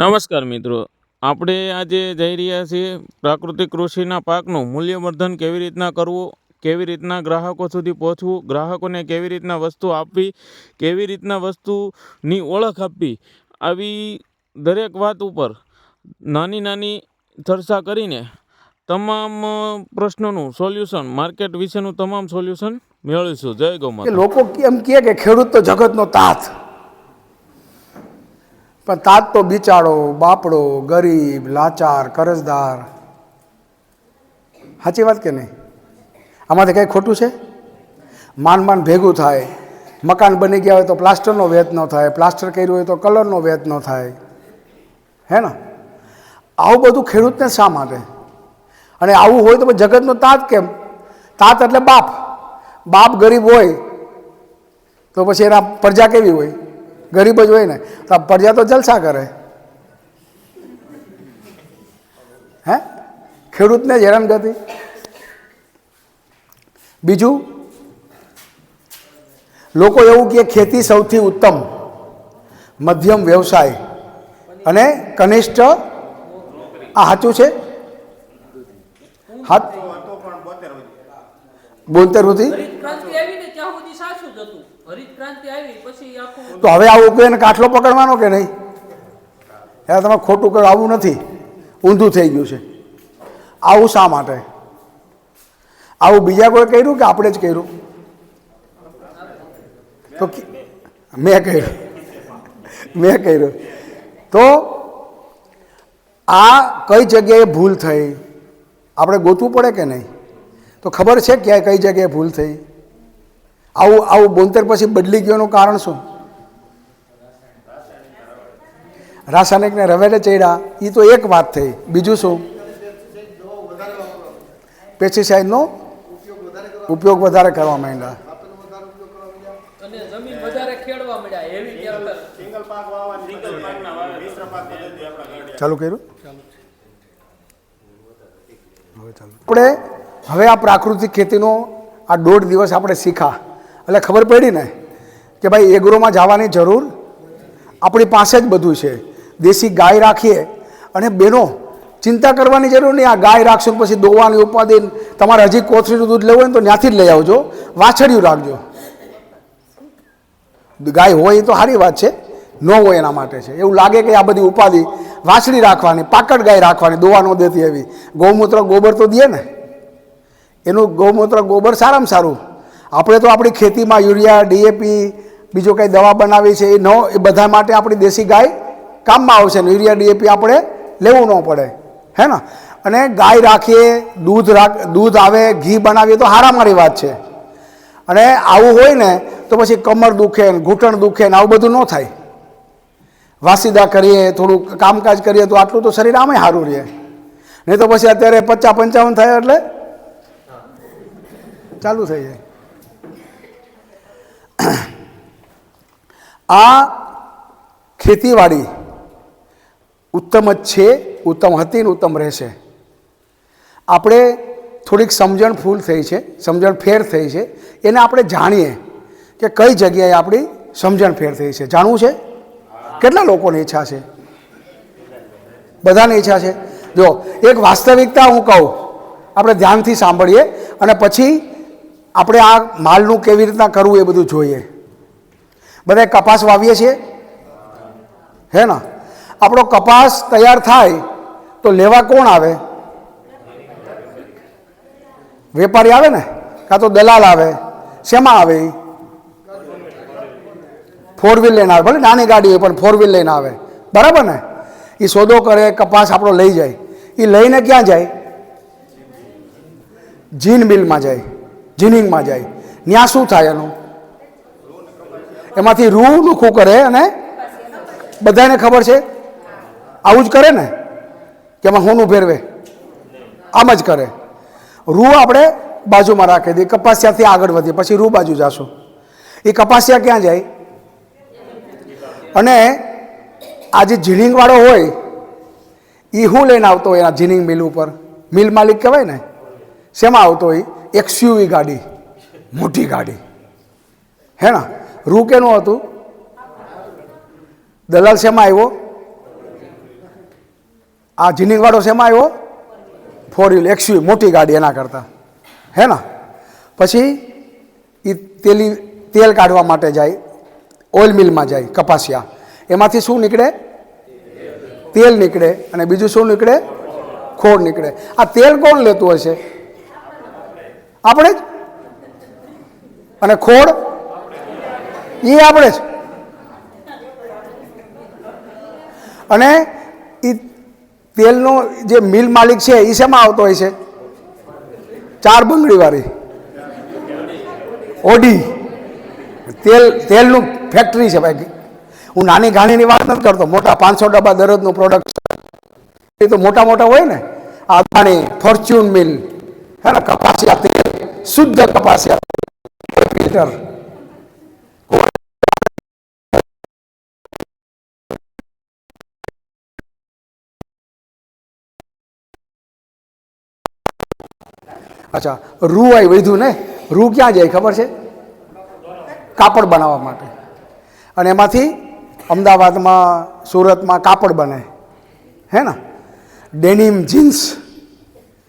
નમસ્કાર મિત્રો. આપણે આજે જઈ રહ્યા છીએ પ્રાકૃતિક કૃષિના પાકનું મૂલ્યવર્ધન કેવી રીતના કરવું કેવી રીતના ગ્રાહકો સુધી પહોંચવું ગ્રાહકોને કેવી રીતના વસ્તુ આપવી કેવી રીતના વસ્તુની ઓળખ આપવી આવી દરેક વાત ઉપર નાની નાની ચર્ચા કરીને તમામ પ્રશ્નોનું સોલ્યુશન માર્કેટ વિશેનું તમામ સોલ્યુશન મેળવીશું. જય ગૌ લોકો એમ કહે કે ખેડૂત તો જગતનો તાત. પણ તાત તો બિચારો, બાપડો, ગરીબ, લાચાર, કરજદાર. સાચી વાત કે નહીં? આમાંથી કંઈ ખોટું છે? માંડ માંડ ભેગું થાય. મકાન બની ગયા હોય તો પ્લાસ્ટરનો વેત ન થાય. પ્લાસ્ટર કર્યું હોય તો કલરનો વેત ન થાય. હે ને? આવું બધું ખેડૂતને શા માટે? અને આવું હોય તો પછી જગતનો તાત કેમ? તાત એટલે બાપ. બાપ ગરીબ હોય તો પછી એના પ્રજા કેવી હોય? ગરીબ જ હોય ને, તો આ પ્રજા તો જલસા કરે. હે? ખેડૂતને જ હેરાનગતિ બીજું, લોકો એવું કે ખેતી સૌથી ઉત્તમ, મધ્યમ વ્યવસાય અને કનિષ્ઠ, આ સાચું છે? હાથ બોલતેર હરિત ક્રાંતિ આવી ને ત્યાં સુધી સાચું જ હતું હરિત ક્રાંતિ આવી પછી આખું તો હવે આવું કોઈ એને કાટલો પકડવાનો કે નહીં? યાર તમે ખોટું કરો આવું નથી. ઊંધું થઈ ગયું છે. આવું શા માટે? આવું બીજા કોઈ કર્યું કે આપણે જ કર્યું? તો મેં કર્યું. મેં કર્યું. તો આ કઈ જગ્યાએ ભૂલ થઈ? આપણે ગોતવું પડે કે નહીં? તો ખબર છે ક્યાંય કઈ જગ્યાએ ભૂલ થઈ? આવું આવું બોલતેર પછી બદલી ગયોનું કારણ શું? રાસાયણિકને રવેડે ચડ્યા એ તો એક વાત થઈ. બીજું શું? પેસ્ટિસાઇડનો ઉપયોગ વધારે કરવા માંડ્યા. અને જમીન વધારે ખેડવા મળ્યા એવી ટ્રેક્ટર ચાલુ કર્યું? હવે ચાલુ. આપણે હવે આ પ્રાકૃતિક ખેતીનો આ દોઢ દિવસ આપણે શીખા એટલે ખબર પડી ને કે ભાઈ એગ્રોમાં જવાની જરૂર આપણી પાસે જ બધું છે. દેશી ગાય રાખીએ અને બહેનો ચિંતા કરવાની જરૂર નહીં. આ ગાય રાખશો પછી દોવાની ઉપાદી તમારે હજી કોથળીનું દૂધ લેવું હોય તો ત્યાંથી જ લઈ આવજો. વાછડિયું રાખજો. ગાય હોય એ તો સારી વાત છે. ન હોય એના માટે છે. એવું લાગે કે આ બધી ઉપાધિ વાછડી રાખવાની, પાકડ ગાય રાખવાની, દોવા ન દેતી એવી. ગૌમૂત્ર ગોબર તો દે ને. એનું ગૌમૂત્ર ગોબર સારામાં સારું. આપણે તો આપણી ખેતીમાં યુરિયા ડીએપી બીજો કંઈ દવા બનાવી છે એ ન એ બધા માટે આપણી દેશી ગાય કામમાં આવશે. ને યુરિયા ડીએપી આપણે લેવું ન પડે. હે ને? અને ગાય રાખીએ દૂધ રાખ દૂધ આવે ઘી બનાવીએ તો હારામારી વાત છે. અને આવું હોય ને તો પછી કમર દુખે ને ઘૂંટણ દુખે ને આવું બધું ન થાય. વાસીદા કરીએ થોડું કામકાજ કરીએ તો આટલું તો શરીર આમે સારું રહે. નહીં તો પછી અત્યારે પચાસ પંચાવન થાય એટલે ચાલુ થઈ જાય. આ ખેતીવાડી ઉત્તમ જ છે, ઉત્તમ હતી ને ઉત્તમ રહેશે. આપણે થોડીક સમજણ ફૂલ થઈ છે, સમજણ ફેર થઈ છે, એને આપણે જાણીએ કે કઈ જગ્યાએ આપણી સમજણ ફેર થઈ છે. જાણવું છે? કેટલા લોકોની ઈચ્છા છે? બધાને ઈચ્છા છે? જો, એક વાસ્તવિકતા હું કહું, આપણે ધ્યાનથી સાંભળીએ અને પછી આપણે આ માલનું કેવી રીતના કરવું એ બધું જોઈએ. બધા કપાસ વાવીએ છીએ? હે ને? આપણો કપાસ તૈયાર થાય તો લેવા કોણ આવે? વેપારી આવે ને? કાં તો દલાલ આવે. શેમાં આવે? ફોર વ્હીલ લઈને આવે. ભલે નાની ગાડી હોય, પણ ફોર વ્હીલ લઈને આવે. બરાબર ને? એ સોદો કરે, કપાસ આપણો લઈ જાય. એ લઈને ક્યાં જાય? જીન મિલમાં જાય. જીનિંગમાં જાય. ત્યાં શું થાય એનું? એમાંથી રૂ નોખું કરે અને બધાને ખબર છે? આવું જ કરે ને? કે એમાં હોનું ફેરવે આમ જ કરે. રૂ આપણે બાજુમાં રાખી દઈએ. કપાસિયાથી આગળ વધીએ. પછી રૂ બાજુ જશું. એ કપાસિયા ક્યાં જાય? અને આ જે ઝીણીંગવાળો હોય એ હું લઈને આવતો હોય એના ઝીણીંગ મિલ ઉપર? મિલ માલિક કહેવાય ને? શેમાં આવતો હોય? એક્સયુવી ગાડી. મોટી ગાડી. હે ને? રૂ કેનું હતું? દલાલ શેમાં આવ્યો? આ જીનિંગવાળો શેમાં આવ્યો? ફોર વ્હીલ એક્સયુ મોટી ગાડી એના કરતાં. હે ને? પછી એ તેલી, તેલ કાઢવા માટે જાય ઓઇલ મિલમાં જાય, કપાસિયા. એમાંથી શું નીકળે? તેલ નીકળે અને બીજું શું નીકળે? ખોળ નીકળે. આ તેલ કોણ લેતું હશે? આપણે જ? અને ખોળ એ આપણે જ. અને એ તેલનો જે મિલ માલિક છે એ શેમાં આવતો હોય છે? ચાર બંગડીવાળી. ઓડી. તેલ, તેલનું ફેક્ટરી છે ભાઈ. હું નાની ગાણીની વાત નથી કરતો, મોટા પાંચસો ડબ્બા દરરોજનું પ્રોડક્ટ એ તો મોટા મોટા હોય ને. આ અદાણી ફોર્ચ્યુન મિલ હે ને, કપાસિયા તેલ, શુદ્ધ કપાસિયા ફિલ્ટર અચ્છા, રૂ આવી વધ્યું ને? રૂ ક્યાં જાય ખબર છે? કાપડ બનાવવા માટે. અને એમાંથી અમદાવાદમાં, સુરતમાં કાપડ બને. હે ને? Denim jeans.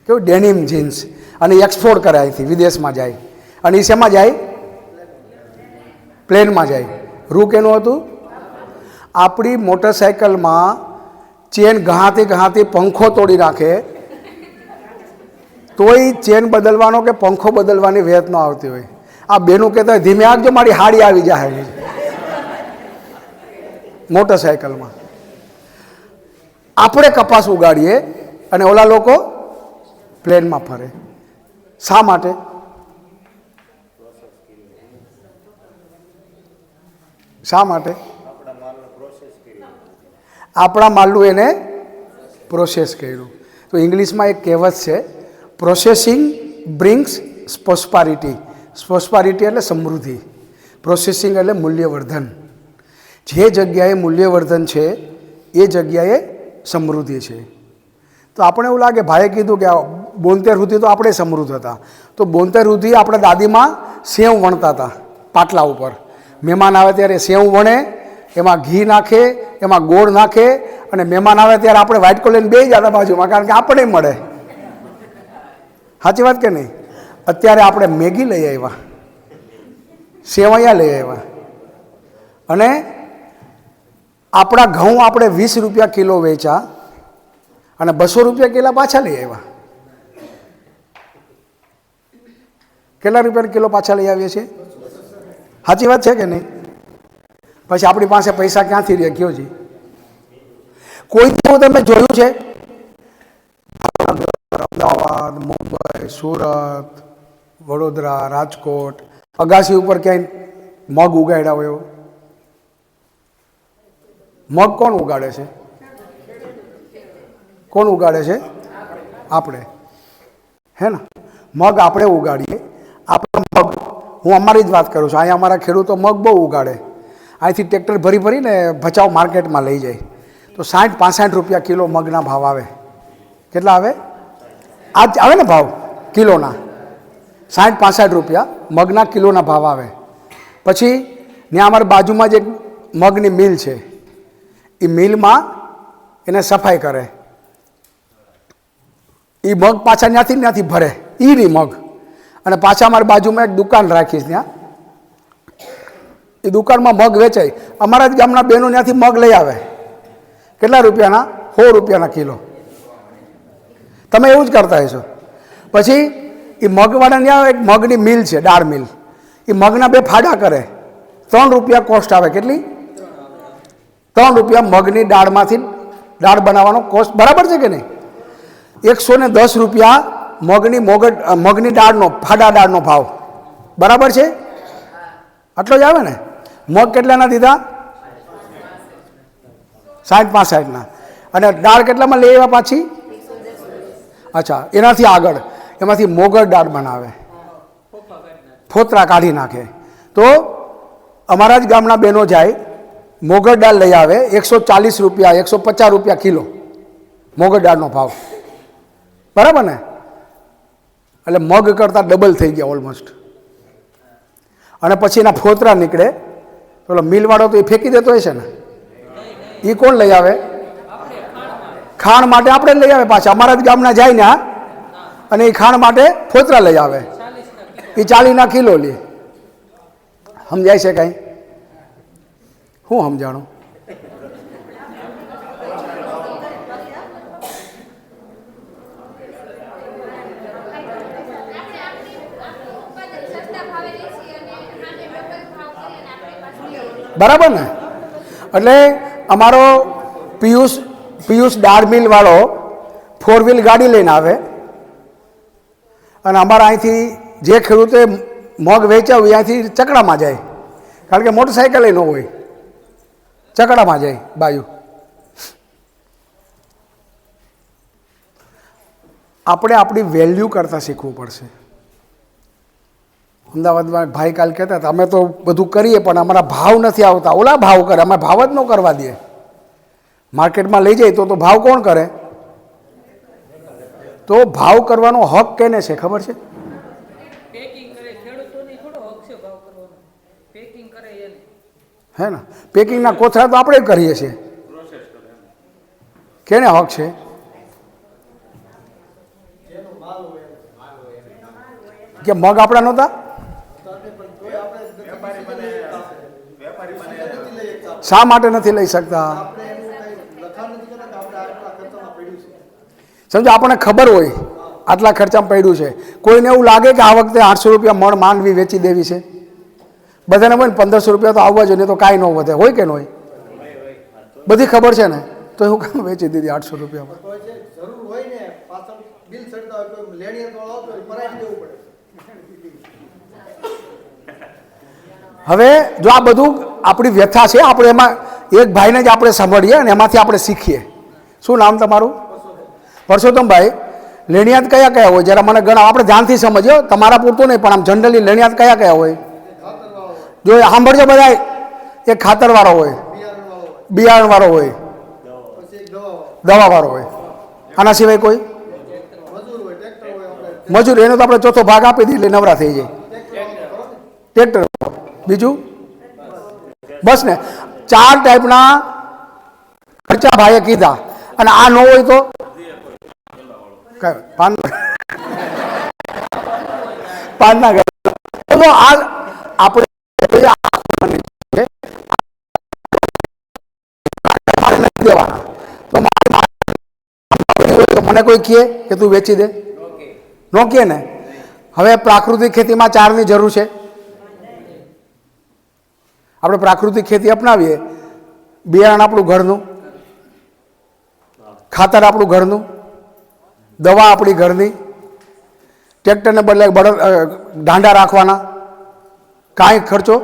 કેવું? Denim jeans. અને એક્સપોર્ટ કરે અહીંથી, વિદેશમાં જાય. અને એ શેમાં જાય? પ્લેનમાં જાય. રૂ કેનું હતું? આપણી મોટરસાયકલમાં ચેન ઘહાતી ઘહાતી પંખો તોડી નાખે તોય ચેન બદલવાનો કે પંખો બદલવાની વેત ન આવતી હોય. આ બેનું કહેતા હોય, ધીમે આગજો મારી હાડી આવી જાય મોટરસાયકલમાં. આપણે કપાસ ઉગાડીએ અને ઓલા લોકો પ્લેનમાં ફરે. શા માટે? શા માટે? આપણા માલનું એને પ્રોસેસ કર્યું. તો ઇંગ્લિશમાં એક કહેવત છે પ્રોસેસિંગ બ્રિંગ્સ સ્પોસ્પારિટી સ્પોસ્પારિટી એટલે સમૃદ્ધિ. પ્રોસેસિંગ એટલે મૂલ્યવર્ધન. જે જગ્યાએ મૂલ્યવર્ધન છે, એ જગ્યાએ સમૃદ્ધિ છે. તો આપણે એવું લાગે, ભાઈએ કીધું કે બોનતેર સુધી તો આપણે સમૃદ્ધ હતા. તો બોતેર સુધી આપણે દાદીમાં સેવ વણતા હતા, પાટલા ઉપર. મહેમાન આવે ત્યારે સેવ વણે, એમાં ઘી નાખે, એમાં ગોળ નાખે, અને મહેમાન આવે ત્યારે આપણે વ્હાઇટ કોલર બે જતા બાજુમાં, કારણ કે આપણે મળે. સાચી વાત કે નહીં? અત્યારે આપણે મેગી લઈ આવ્યા. સેવૈયા લઈ આવ્યા. અને આપણા ઘઉં આપણે વીસ રૂપિયા કિલો વેચા અને બસો રૂપિયા કિલો પાછા લઈ આવ્યા. કેટલા રૂપિયા કિલો પાછા લઈ આવીએ છીએ? સાચી વાત છે કે નહીં? પછી આપણી પાસે પૈસા ક્યાંથી રહે કયો જી? કોઈ તમે જોયું છે? અમદાવાદ, મુંબઈ, સુરત, વડોદરા, રાજકોટ. અગાસી ઉપર ક્યાંય મગ ઉગાડ્યા હોય એવો? મગ કોણ ઉગાડે છે? કોણ ઉગાડે છે? આપણે. હે ને? મગ આપણે ઉગાડીએ. આપણે મગ, હું અમારી જ વાત કરું છું. અહીંયા અમારા ખેડૂતો મગ બહુ ઉગાડે. અહીંથી ટ્રેક્ટર ભરી ભરીને ભચાઉ માર્કેટમાં લઈ જાય. તો સાઠ, પાસઠ રૂપિયા કિલો મગના ભાવ આવે. કેટલા આવે? આજ આવે ને ભાવ કિલોના? સાઠ, પાસઠ રૂપિયા. મગના કિલોના ભાવ આવે. પછી ત્યાં અમારી બાજુમાં જ એક મગની મિલ છે. એ મિલમાં એને સફાઈ કરે. એ મગ પાછા ત્યાંથી ત્યાંથી ભરે. એ નહીં મગ. અને પાછા અમારી બાજુમાં એક દુકાન રાખીશ ત્યાં. એ દુકાનમાં મગ વેચાય. અમારા જ ગામના બહેનો ત્યાંથી મગ લઈ આવે. કેટલા રૂપિયાના? સો રૂપિયાના કિલો. તમે એવું જ કરતા હશો. પછી એ મગવાળાને ત્યાં એક મગની મિલ છે, દાળ મિલ. એ મગના બે ફાડા કરે. ત્રણ રૂપિયા કોસ્ટ આવે. કેટલી? ત્રણ રૂપિયા મગની દાળમાંથી દાળ બનાવવાનો કોસ્ટ. બરાબર છે કે નહીં? એકસો ને દસ રૂપિયા મગની મોગ મગની દાળનો, ફાડા દાળનો ભાવ. બરાબર છે? આટલો જ આવે ને? મગ કેટલાના દીધા? સાઠ પાસઠના. અને દાળ કેટલામાં લઈ આવ્યા પાછી? અચ્છા, એનાથી આગળ, એમાંથી મોગર દાળ બનાવે. ફોતરા કાઢી નાખે. તો અમારા જ ગામના બહેનો જાય, મોગર દાળ લઈ આવે, એકસો ચાલીસ રૂપિયા, એકસો પચાસ રૂપિયા કિલો મોગર દાળનો ભાવ. બરાબર ને? એટલે મગ કરતાં ડબલ થઈ ગયા ઓલમોસ્ટ અને પછી એના ફોતરા નીકળે. પેલો મિલવાળો તો એ ફેંકી દેતો હશે ને? એ કોણ લઈ આવે? ખાણ માટે આપણે લઈ આવે પાછા. અમારા જ ગામના જાય ને અને એ ખાણ માટે ફોતરા લઈ આવે. એ ચાલીના કિલો લે. સમજાય છે કાંઈ? હું સમજાણું? બરાબર ને? એટલે અમારો પિયુષ પિયુષ વાળો ફોર વ્હીલ ગાડી લઈને આવે. અને અમારા અહીંથી જે ખેડૂતે મગ વેચાવું અહીંથી ચકડામાં જાય. કારણ કે મોટરસાઇકલ ન હોય. ચકડામાં જાય બાયુ આપણે આપણી વેલ્યુ કરતાં શીખવું પડશે. અમદાવાદમાં ભાઈ કાલ કહેતા હતા, અમે તો બધું કરીએ, પણ અમારા ભાવ નથી આવતા. ઓલા ભાવ કરે, અમે ભાવ જ ન કરવા દઈએ. માર્કેટમાં લઈ જાય તો તો ભાવ કોણ કરે? તો ભાવ કરવાનો હક કેને છે? ખબર છે? હે ને? પેકિંગના કોથળા તો આપણે કરીએ છીએ. કેને હક છે? કે મગ આપણા નહોતા? શા માટે નથી લઈ શકતા? સમજો આપણને ખબર હોય આટલા ખર્ચામાં પડ્યું છે. કોઈને એવું લાગે કે આ વખતે આઠસો રૂપિયા મણ માંડવી વેચી દેવી છે? બધાને હોય ને પંદરસો રૂપિયા તો આવવા જોઈએ તો કાંઈ ન વધે. હોય કે ન હોય? બધી ખબર છે ને? તો એવું કામ વેચી દીધી આઠસો રૂપિયામાં. હવે જો આ બધું આપણી વ્યથા છે આપણે એમાં એક ભાઈને જ આપણે સાંભળીએ અને એમાંથી આપણે શીખીએ. શું નામ તમારું? પરસોત્તમભાઈ લેણિયાત કયા કયા હોય? જરા મને ગણા આપણે ધ્યાનથી સમજ્યો. તમારા પૂરતું નહીં, પણ આમ જનરલી લેણિયાત કયા કયા હોય? જો સાંભળજો બધા એક ખાતરવાળો હોય. બિયારણવાળો હોય. દવાવાળો હોય. આના સિવાય કોઈ? મજૂર, એનો તો આપણે ચોથો ભાગ આપી દઈએ, એટલે નવરા થઈ જાય. ટ્રેક્ટર. બીજું? બસ ને. ચાર ટાઈપના ખર્ચા ભાઈએ કીધા. અને આ ન હોય તો પાન પાનના તો આ આપણે મને કોઈ કહે કે તું વેચી દે? નો કહે ને? હવે પ્રાકૃતિક ખેતીમાં ચારની જરૂર છે. આપણે પ્રાકૃતિક ખેતી અપનાવીએ. બિયારણ આપણું ઘરનું. ખાતર આપણું ઘરનું. દવા આપણી ઘરની, ટ્રેક્ટરને બદલે બળદ દાંડા રાખવાના. કાંઈ ખર્ચો?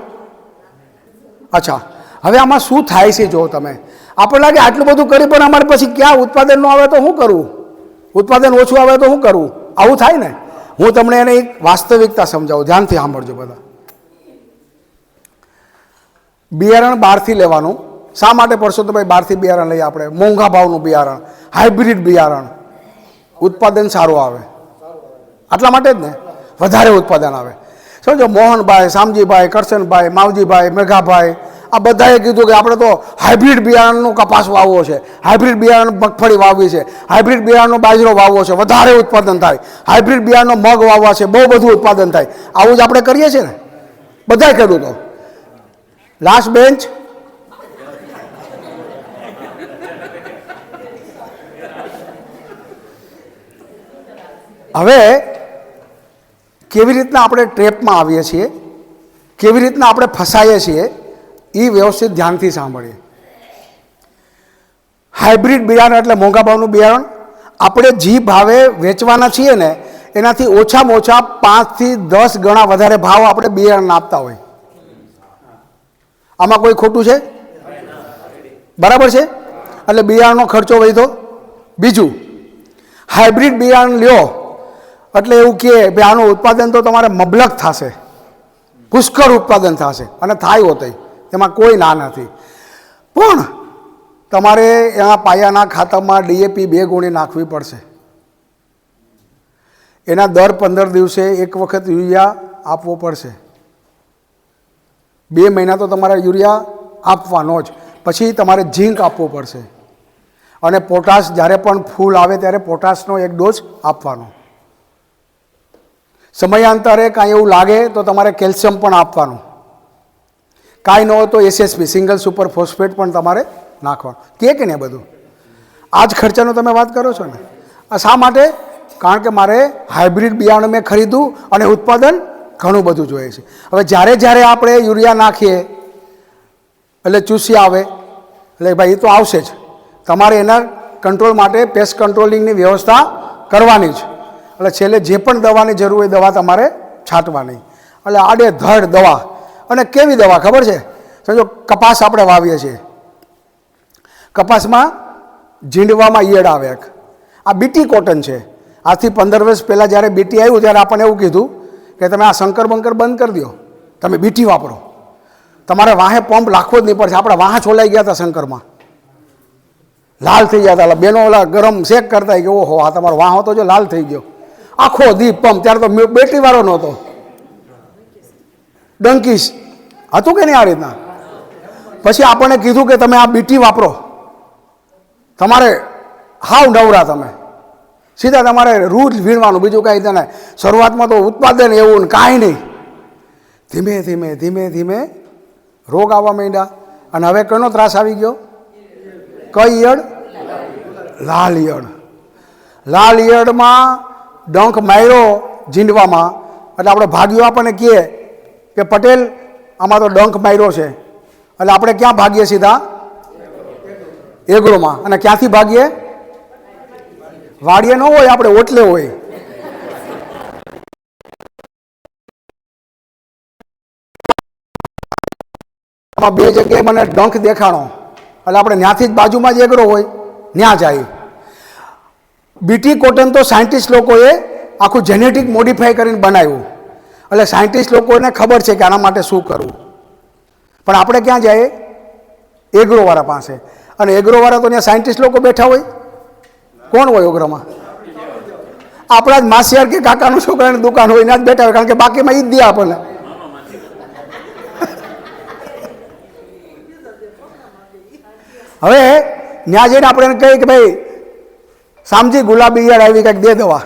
અચ્છા. હવે આમાં શું થાય છે જો તમે? આપણને લાગે આટલું બધું કરી, પણ અમારે પછી ક્યાં ઉત્પાદન ન આવે તો શું કરવું ઉત્પાદન ઓછું આવે તો શું કરવું આવું થાય ને? હું તમને એને એક વાસ્તવિકતા સમજાવું. ધ્યાનથી સાંભળજો બધા. બિયારણ બહારથી લેવાનું. શા માટે પડશો તો ભાઈ બહારથી બિયારણ લઈએ આપણે? મોંઘા ભાવનું બિયારણ. હાઇબ્રિડ બિયારણ. ઉત્પાદન સારું આવે. આટલા માટે જ ને? વધારે ઉત્પાદન આવે. સમજો મોહનભાઈ, શામજીભાઈ, કરશનભાઈ, માવજીભાઈ, મેઘાભાઈ, આ બધાએ કીધું કે આપણે તો હાઇબ્રિડ બિયારણનો કપાસ વાવવો છે. હાઇબ્રિડ બિયારણ મગફળી વાવવી છે. હાઇબ્રિડ બિયારણનો બાજરો વાવવો છે. વધારે ઉત્પાદન થાય. હાઇબ્રિડ બિયારણનો મગ વાવવા છે. બહુ બધું ઉત્પાદન થાય. આવું જ આપણે કરીએ છીએ ને? બધા ખેડૂતો લાસ્ટ બેન્ચ હવે કેવી રીતના આપણે ટ્રેપમાં આવીએ છીએ? કેવી રીતના આપણે ફસાઈએ છીએ? એ વ્યવસ્થિત ધ્યાનથી સાંભળીએ. હાઇબ્રિડ બિયારણ એટલે મોંઘા ભાવનું બિયારણ. આપણે જી ભાવે વેચવાના છીએ ને, એનાથી ઓછામાં ઓછા પાંચથી દસ ગણા વધારે ભાવ આપણે બિયારણ આપતા હોય. આમાં કોઈ ખોટું છે? બરાબર છે? એટલે બિયારણનો ખર્ચો વધ્યો. બીજું, હાઇબ્રિડ બિયારણ લ્યો. એટલે એવું કહે, ભાઈ આનું ઉત્પાદન તો તમારે મબલક થશે. પુષ્કળ ઉત્પાદન થશે. અને થાય હોતે એમાં કોઈ ના નથી. પણ તમારે એના પાયાના ખાતામાં ડીએપી બે ગુણી નાખવી પડશે. એના દર પંદર દિવસે એક વખત યુરિયા આપવો પડશે. બે મહિના તો તમારે યુરિયા આપવાનો જ. પછી તમારે ઝીંક આપવો પડશે. અને પોટાશ જ્યારે પણ ફૂલ આવે ત્યારે પોટાશનો એક ડોઝ આપવાનો. સમયાંતરે કાંઈ એવું લાગે તો તમારે કેલ્શિયમ પણ આપવાનું. કાંઈ ન હોય તો એસએસપી સિંગલ સુપર ફોસ્ફેટ પણ તમારે નાખવાનું. કે કે ને બધું? આ જ ખર્ચાનો તમે વાત કરો છો ને? આ શા માટે? કારણ કે મારે હાઇબ્રિડ બિયારણ મેં ખરીદ્યું અને ઉત્પાદન ઘણું બધું જોઈએ છે. હવે જ્યારે જ્યારે આપણે યુરિયા નાખીએ, એટલે ચૂસી આવે, એટલે ભાઈ એ તો આવશે જ. તમારે એના કંટ્રોલ માટે પેસ્ટ કંટ્રોલિંગની વ્યવસ્થા કરવાની જ. એટલે છેલ્લે જે પણ દવાની જરૂર હોય દવા તમારે છાંટવાની. એટલે આડે ધડ દવા. અને કેવી દવા ખબર છે? સમજો કપાસ આપણે વાવીએ છીએ. કપાસમાં ઝીંડવામાં ઈયળ આવે આ બીટી કોટન છે. આજથી પંદર વર્ષ પહેલાં જ્યારે બીટી આવ્યું ત્યારે આપણને એવું કીધું કે તમે આ શંકર બંકર બંધ કરી દો. તમે બીટી વાપરો. તમારે વાહે પંપ લાખવો જ નહીં પડશે. આપણે વાહ છોલાઈ ગયા હતા શંકરમાં. લાલ થઈ ગયા હતા. બેનો ઓલા ગરમ શેક કરતા કે ઓહો, આ તમારો વાહ હતો જો લાલ થઈ ગયો. આખો દીપ પંપ ત્યારે તો બેટરી વાળો નહોતો. ડંકીસ. હતું કે નહીં આ રીતના? પછી આપણને કીધું કે તમે આ બીટી વાપરો. તમારે હાવ નવરા તમે. સીધા તમારે રૂજ વીણવાનું. બીજું કાંઈ તને શરૂઆતમાં તો ઉત્પાદન એવું ને કાંઈ નહીં. ધીમે ધીમે ધીમે ધીમે રોગ આવવા માંડ્યા. અને હવે કનો ત્રાસ આવી ગયો? કઈ ઈયળ? લાલ ઈયળ. લાલ ઈયળમાં ડંખ માર્યો જીંડવામાં એટલે આપણે ભાગ્યો આપણને કહે કે, પટેલ તો ડંખ માર્યો છે. એટલે આપણે ક્યાં ભાગીએ સીધા? એગ્રોમાં. અને ક્યાંથી ભાગીએ? વાડીએ ન હોય, આપણે ઓટલે હોય. બે જગ્યાએ મને ડંખ દેખાણો. એટલે આપણે ત્યાંથી જ બાજુમાં જ એગ્રો હોય ત્યાં જાય. બીટી કોટન તો સાયન્ટિસ્ટ લોકોએ આખું જેનેટિક મોડિફાઈ કરીને બનાવ્યું. એટલે સાયન્ટિસ્ટ લોકોને ખબર છે કે આના માટે શું કરવું. પણ આપણે ક્યાં જઈએ? એગ્રોવાળા પાસે. અને એગ્રોવાળા તો ત્યાં સાયન્ટિસ્ટ લોકો બેઠા હોય? કોણ હોય એગ્રોમાં આપણા જ માસિયાર કે કાકાનું છોકરાની દુકાન હોય ત્યાં જ બેઠા હોય, કારણ કે બાકીમાં ઈ જ દે આપણને. હવે ત્યાં જઈને આપણે કહીએ કે ભાઈ સામજી ગુલાબી ઈયળ આવી કંઈક દે દવા.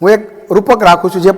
હું એક રૂપક રાખું છું જે